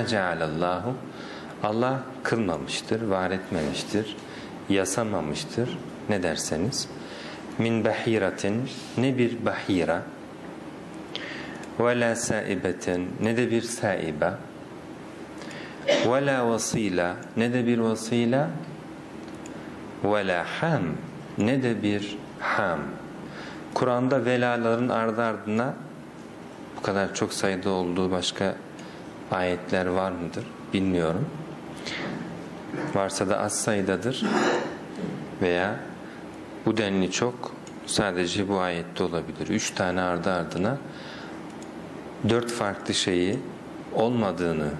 Cealallahu Allah kılmamıştır, var etmemiştir, yasamamıştır. Ne derseniz. Min bahiratin ne bir bahira ve la saibetin ne de bir saiba ve la vasila ne de bir vasila ve la ham ne de bir ham. Kur'an'da velaların ardı ardına bu kadar çok sayıda olduğu başka ayetler var mıdır bilmiyorum. Varsa da az sayıdadır veya bu denli çok sadece bu ayette olabilir. Üç tane ardı ardına dört farklı şeyi olmadığını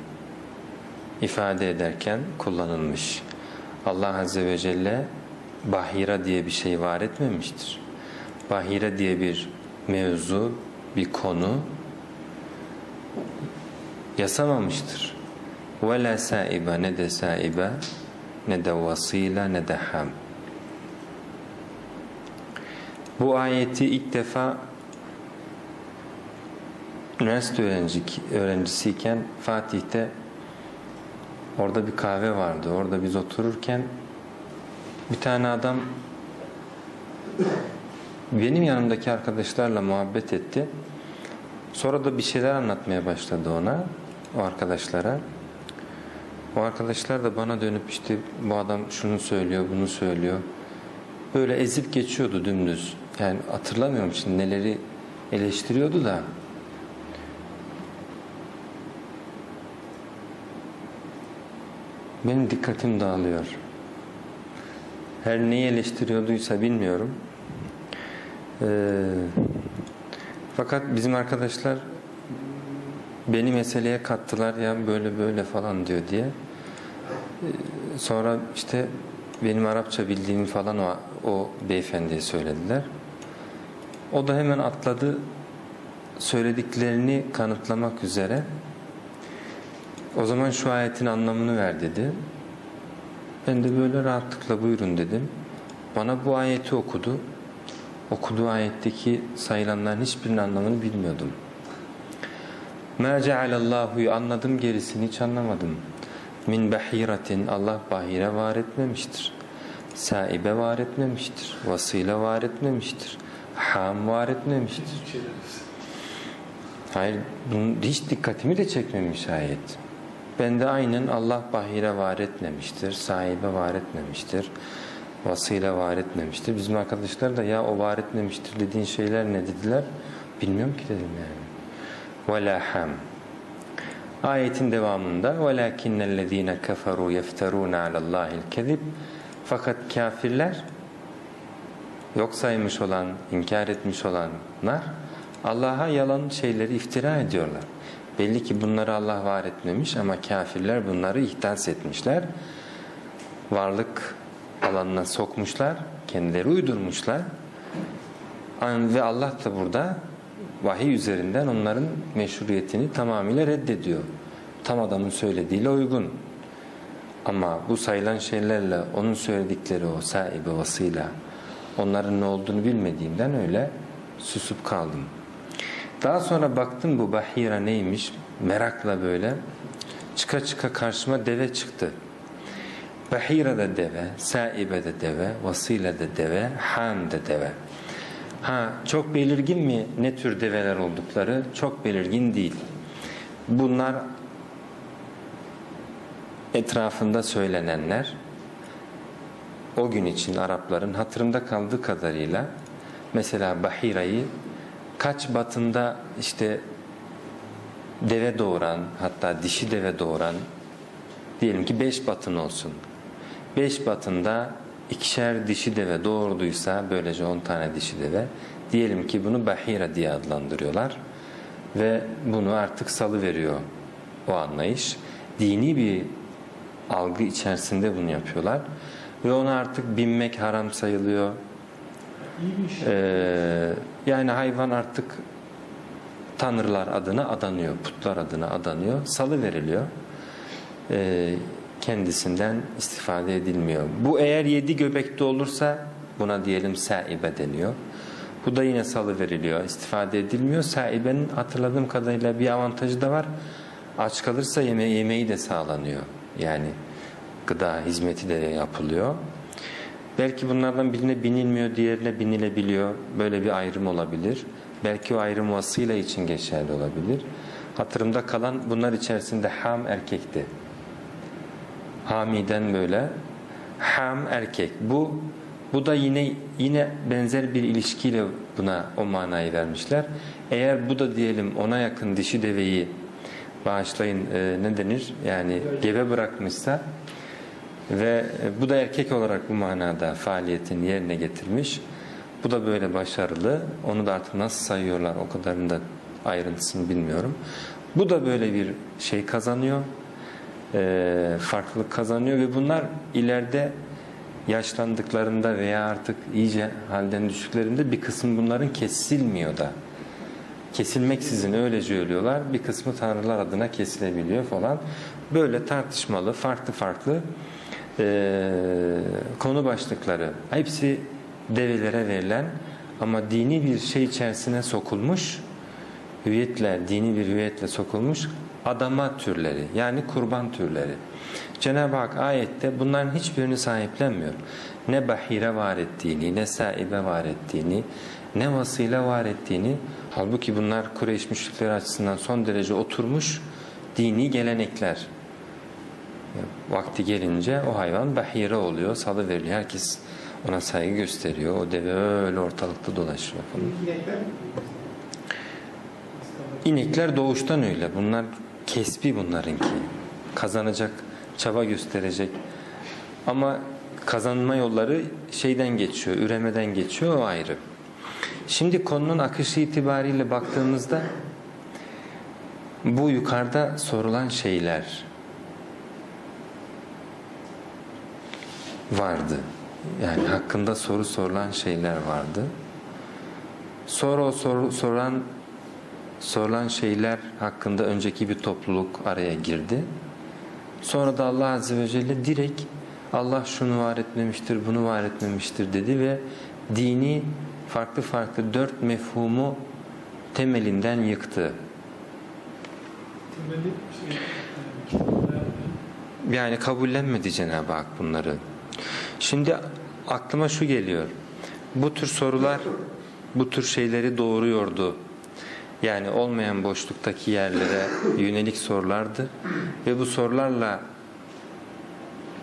ifade ederken kullanılmış. Allah Azze ve Celle bahira diye bir şey var etmemiştir. Bahira diye bir mevzu, bir konu yasamamıştır. Ve la saiba ne de saiba ne de vasila ne de ham. Bu ayeti ilk defa üniversite öğrenci, öğrencisiyken Fatih'te orada bir kahve vardı. Orada biz otururken bir tane adam benim yanımdaki arkadaşlarla muhabbet etti. Sonra da bir şeyler anlatmaya başladı ona, o arkadaşlara. O arkadaşlar da bana dönüp işte bu adam şunu söylüyor, bunu söylüyor. Böyle ezip geçiyordu dümdüz. Yani hatırlamıyorum şimdi neleri eleştiriyordu da. Benim dikkatim dağılıyor. Her neyi eleştiriyorduysa bilmiyorum. Ee, fakat bizim arkadaşlar beni meseleye kattılar ya böyle böyle falan diyor diye. Ee, sonra işte benim Arapça bildiğimi falan o, o beyefendiye söylediler. O da hemen atladı söylediklerini kanıtlamak üzere o zaman şu ayetin anlamını ver dedi. Ben de böyle rahatlıkla buyurun dedim. Bana bu ayeti okudu okuduğu ayetteki sayılanların hiçbirinin anlamını bilmiyordum. Merce'alallahu anladım gerisini hiç anlamadım. Min bahiratin Allah bahire var etmemiştir. Saibe var etmemiştir. Vasile var etmemiştir. Ham var etmemiştir. Hayır bunun hiç dikkatimi de çekmemiş ayet. Ben de aynen Allah bahire var etmemiştir. Sahibe var etmemiştir Vasile var etmemiştir. Bizim arkadaşlar da ya o var etmemiştir dediğin şeyler ne dediler? Bilmiyorum ki dedim yani. وَلَا ham. Ayetin devamında وَلَكِنَّ الَّذ۪ينَ كَفَرُوا يَفْتَرُونَ عَلَى اللّٰهِ الْكَذِبِ Fakat kafirler yok saymış olan, inkar etmiş olanlar Allah'a yalan şeyleri iftira ediyorlar. Belli ki bunları Allah var etmemiş ama kafirler bunları ihdas etmişler. Varlık alanına sokmuşlar, kendileri uydurmuşlar. Ve Allah da burada vahiy üzerinden onların meşruiyetini tamamıyla reddediyor. Tam adamın söylediğiyle uygun. Ama bu sayılan şeylerle onun söyledikleri o sahibi vasıyla onların ne olduğunu bilmediğimden öyle susup kaldım. Daha sonra baktım bu bahira neymiş merakla böyle çıka çıka karşıma deve çıktı. Bahira da deve, saibe de deve, vasile de deve, ham de deve. Ha çok belirgin mi ne tür develer oldukları? Çok belirgin değil. Bunlar etrafında söylenenler o gün için Arapların hatırımda kaldığı kadarıyla mesela Bahira'yı kaç batında işte deve doğuran hatta dişi deve doğuran diyelim ki beş batın olsun. Beş batında ikişer dişi deve doğurduysa böylece on tane dişi deve diyelim ki bunu bahira diye adlandırıyorlar ve bunu artık salı veriyor o anlayış. Dini bir algı içerisinde bunu yapıyorlar ve ona artık binmek haram sayılıyor. Ee, yani hayvan artık tanrılar adına adanıyor, putlar adına adanıyor, salı veriliyor. Ee, kendisinden istifade edilmiyor. Bu eğer yedi göbekte olursa buna diyelim saibe deniyor. Bu da yine salı veriliyor, istifade edilmiyor. Saibenin hatırladığım kadarıyla bir avantajı da var. Aç kalırsa yeme yemeği de sağlanıyor. Yani gıda hizmeti de yapılıyor. Belki bunlardan birine binilmiyor, diğerine binilebiliyor. Böyle bir ayrım olabilir. Belki o ayrım vasıyla için geçerli olabilir. Hatırımda kalan bunlar içerisinde ham erkekti. Hamiden böyle. Ham erkek. Bu bu da yine yine benzer bir ilişkiyle buna o manayı vermişler. Eğer bu da diyelim ona yakın dişi deveyi bağışlayın e, ne denir? Yani gebe bırakmışsa ve e, bu da erkek olarak bu manada faaliyetini yerine getirmiş. Bu da böyle başarılı. Onu da artık nasıl sayıyorlar o kadarını da ayrıntısını bilmiyorum. Bu da böyle bir şey kazanıyor. E, farklılık kazanıyor ve bunlar ileride yaşlandıklarında veya artık iyice halden düştüklerinde bir kısmı bunların kesilmiyor da. Kesilmeksizin öylece ölüyorlar. Bir kısmı tanrılar adına kesilebiliyor falan. Böyle tartışmalı, farklı farklı e, konu başlıkları. Hepsi develere verilen ama dini bir şey içerisine sokulmuş, hüviyetle, dini bir hüviyetle sokulmuş adama türleri yani kurban türleri. Cenab-ı Hak ayette bunların hiçbirini sahiplenmiyor. Ne bahire var ettiğini, ne saibe var ettiğini, ne vasıyla var ettiğini. Halbuki bunlar Kureyş müşrikleri açısından son derece oturmuş dini gelenekler. Vakti gelince o hayvan bahire oluyor, salı veriliyor. Herkes ona saygı gösteriyor. O deve öyle ortalıkta dolaşıyor falan. İnekler İnekler doğuştan öyle. Bunlar kesbi bunlarınki. Kazanacak, çaba gösterecek. Ama kazanma yolları şeyden geçiyor, üremeden geçiyor o ayrı. Şimdi konunun akışı itibariyle baktığımızda bu yukarıda sorulan şeyler vardı. Yani hakkında soru sorulan şeyler vardı. Sonra o soru, soran sorulan şeyler hakkında önceki bir topluluk araya girdi. Sonra da Allah Azze ve Celle direkt Allah şunu var etmemiştir, bunu var etmemiştir dedi ve dini farklı farklı dört mefhumu temelinden yıktı. şey, e, Yani kabullenmedi Cenab-ı Hak bunları. Şimdi aklıma şu geliyor. Bu tür sorular bu tür şeyleri doğuruyordu. Yani olmayan boşluktaki yerlere yönelik sorulardı. Ve bu sorularla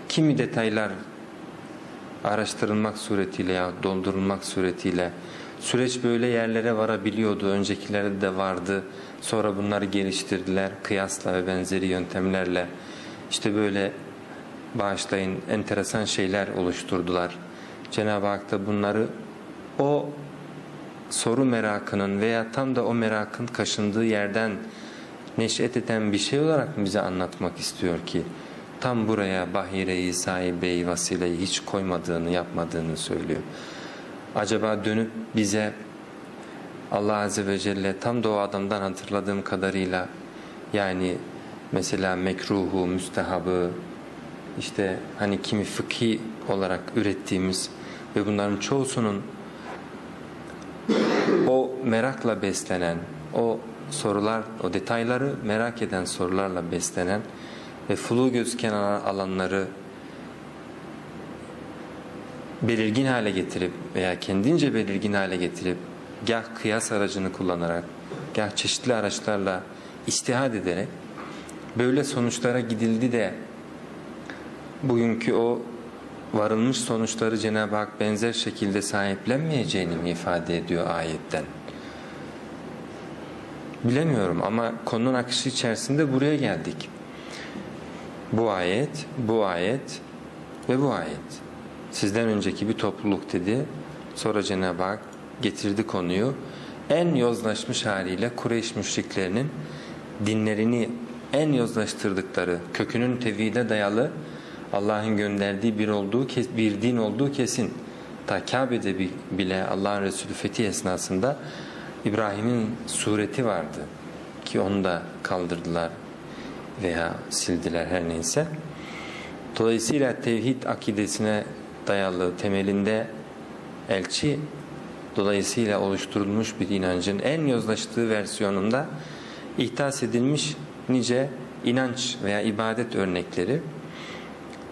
kimi detaylar araştırılmak suretiyle ya doldurulmak suretiyle süreç böyle yerlere varabiliyordu. Öncekilerde de vardı. Sonra bunları geliştirdiler. Kıyasla ve benzeri yöntemlerle işte böyle bağışlayın enteresan şeyler oluşturdular. Cenab-ı Hak da bunları o soru merakının veya tam da o merakın kaşındığı yerden neşet eden bir şey olarak mı bize anlatmak istiyor ki tam buraya bahireyi, sahibeyi, vasileyi hiç koymadığını, yapmadığını söylüyor. Acaba dönüp bize Allah Azze ve Celle tam da o adamdan hatırladığım kadarıyla yani mesela mekruhu, müstehabı, işte hani kimi fıkhi olarak ürettiğimiz ve bunların çoğusunun merakla beslenen, o sorular, o detayları merak eden sorularla beslenen ve flu gözüken alanları belirgin hale getirip veya kendince belirgin hale getirip gah kıyas aracını kullanarak, gah çeşitli araçlarla istihad ederek böyle sonuçlara gidildi de bugünkü o varılmış sonuçları Cenab-ı Hak benzer şekilde sahiplenmeyeceğini mi ifade ediyor ayetten? Bilemiyorum ama konunun akışı içerisinde buraya geldik. Bu ayet, bu ayet ve bu ayet. Sizden önceki bir topluluk dedi. Sonra Cenab-ı Hak getirdi konuyu. En yozlaşmış haliyle Kureyş müşriklerinin dinlerini en yozlaştırdıkları, kökünün tevhide dayalı Allah'ın gönderdiği bir olduğu bir din olduğu kesin. Ta Kabe'de bile Allah'ın Resulü fetih esnasında İbrahim'in sureti vardı ki onu da kaldırdılar veya sildiler her neyse. Dolayısıyla tevhid akidesine dayalı temelinde elçi dolayısıyla oluşturulmuş bir inancın en yozlaştığı versiyonunda ihdas edilmiş nice inanç veya ibadet örnekleri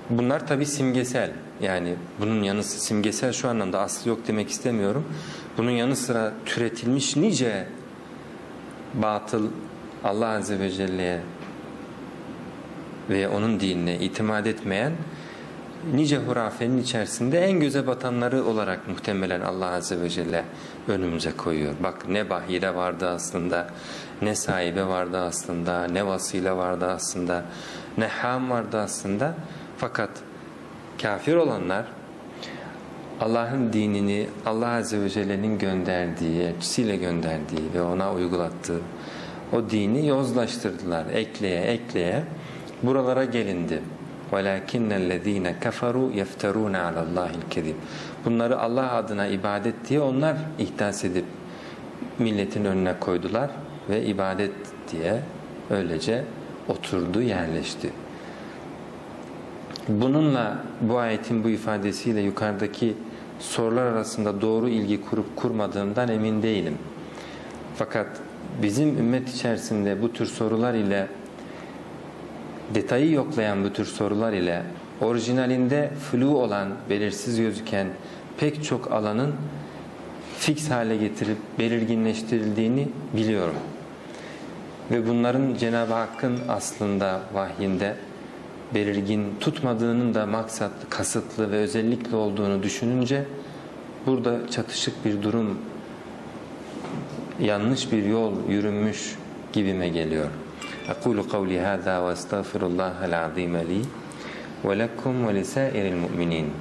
bunlar tabi simgesel yani bunun yanı simgesel şu anlamda aslı yok demek istemiyorum. Bunun yanı sıra türetilmiş nice batıl Allah Azze ve Celle'ye ve onun dinine itimat etmeyen nice hurafenin içerisinde en göze batanları olarak muhtemelen Allah Azze ve Celle önümüze koyuyor. Bak ne bahire vardı aslında, ne sahibe vardı aslında, ne vasile vardı aslında, ne ham vardı aslında. Fakat kafir olanlar Allah'ın dinini Allah Azze ve Celle'nin gönderdiği, elçisiyle gönderdiği ve ona uygulattığı o dini yozlaştırdılar. Ekleye ekleye buralara gelindi. وَلَكِنَّ الَّذ۪ينَ كَفَرُوا يَفْتَرُونَ عَلَى اللّٰهِ الْكَذِبِ Bunları Allah adına ibadet diye onlar ihdas edip milletin önüne koydular ve ibadet diye öylece oturdu, yerleşti. Bununla bu ayetin bu ifadesiyle yukarıdaki sorular arasında doğru ilgi kurup kurmadığımdan emin değilim. Fakat bizim ümmet içerisinde bu tür sorular ile detayı yoklayan bu tür sorular ile orijinalinde flu olan, belirsiz gözüken pek çok alanın fix hale getirip belirginleştirildiğini biliyorum. Ve bunların Cenab-ı Hakk'ın aslında vahyinde belirgin tutmadığının da maksatlı, kasıtlı ve özellikle olduğunu düşününce burada çatışık bir durum, yanlış bir yol yürünmüş gibime geliyor. أقول قولي هذا وأستغفر الله العظيم لي ولكم ولسائر المؤمنين